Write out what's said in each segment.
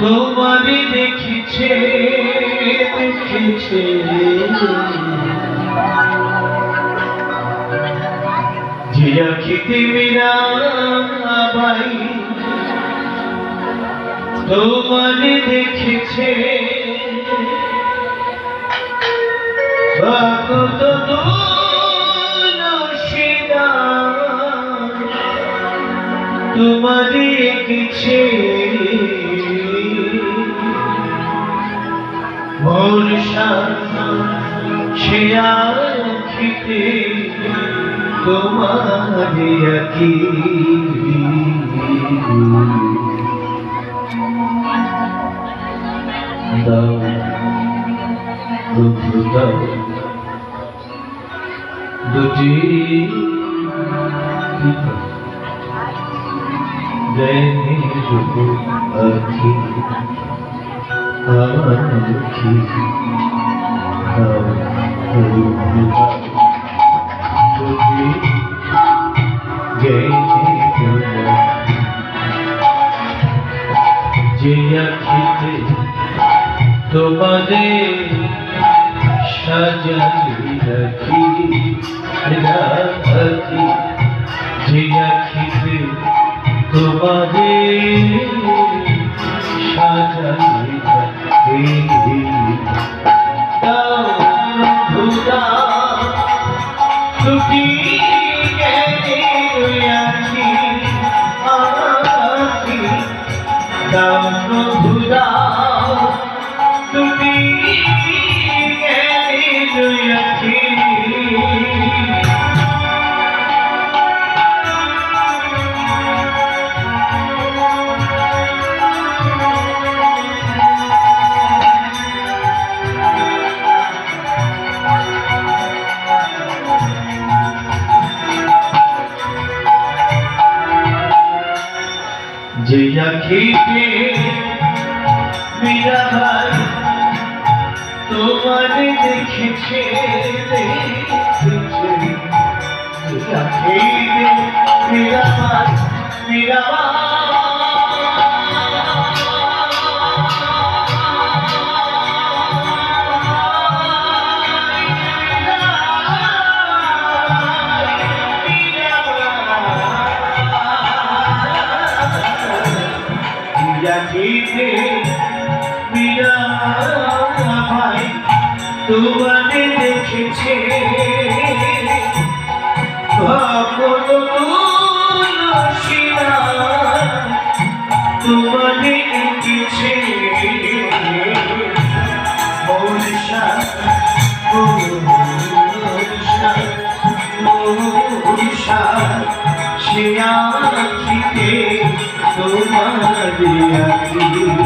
তোমারে দেখিছে দেখিছে। যে আখিতে মেরা ভাই তোমারে দেখেছে তুলসীদা তোমারে দেখেছে মোর সে আখিতে তোমারে আকি। দাও প্রভু দাও। দুটি দেনে যুগ আখি দুঃখী যে আখিতে তোমাদের সাজাই রাখি যে আখিতে মীরা ভাই তোমার দেখেছে দেখেছে। আখিতে মীরা ভাই মীরা তোমারে দেখেছে। তোমারে দেখেছে মৌলিশা মৌলিশা মৌলিশা সে আখিতে তোমারে আখি।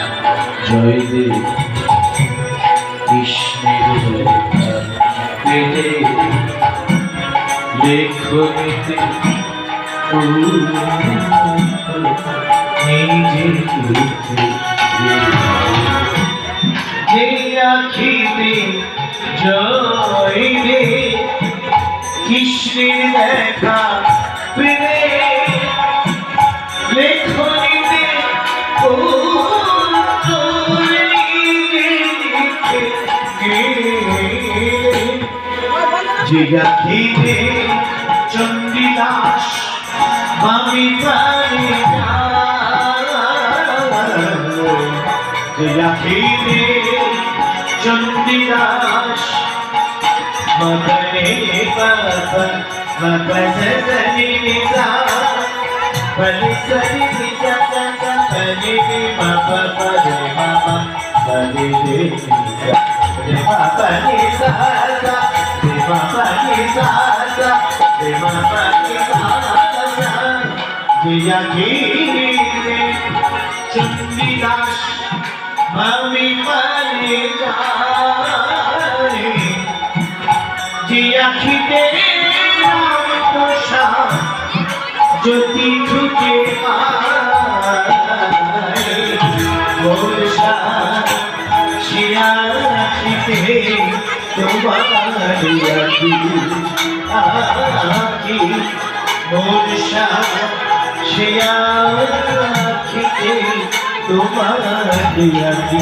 দাও দুটি জ্ঞানী দুয়াখি জয় দে কৃষ্ণের লেখা। লেখনীতে জয় রাখিবে চণ্ডীদাস আমি যে রাখিবে চণ্ডীদাস মগনে বাবা মগজনি নিজা বলি সরি নিজা বলি বাবা বলি বাবা বলি নিজা চন্ডিদাস আমি পারে যাই যে আখিতে রাম প্রসাদ জ্যোতি ঢুকে বর্ষা শিয়াখিতে তোমার আখি আখি বর্ষা শিয়াখিতে তোমার আখি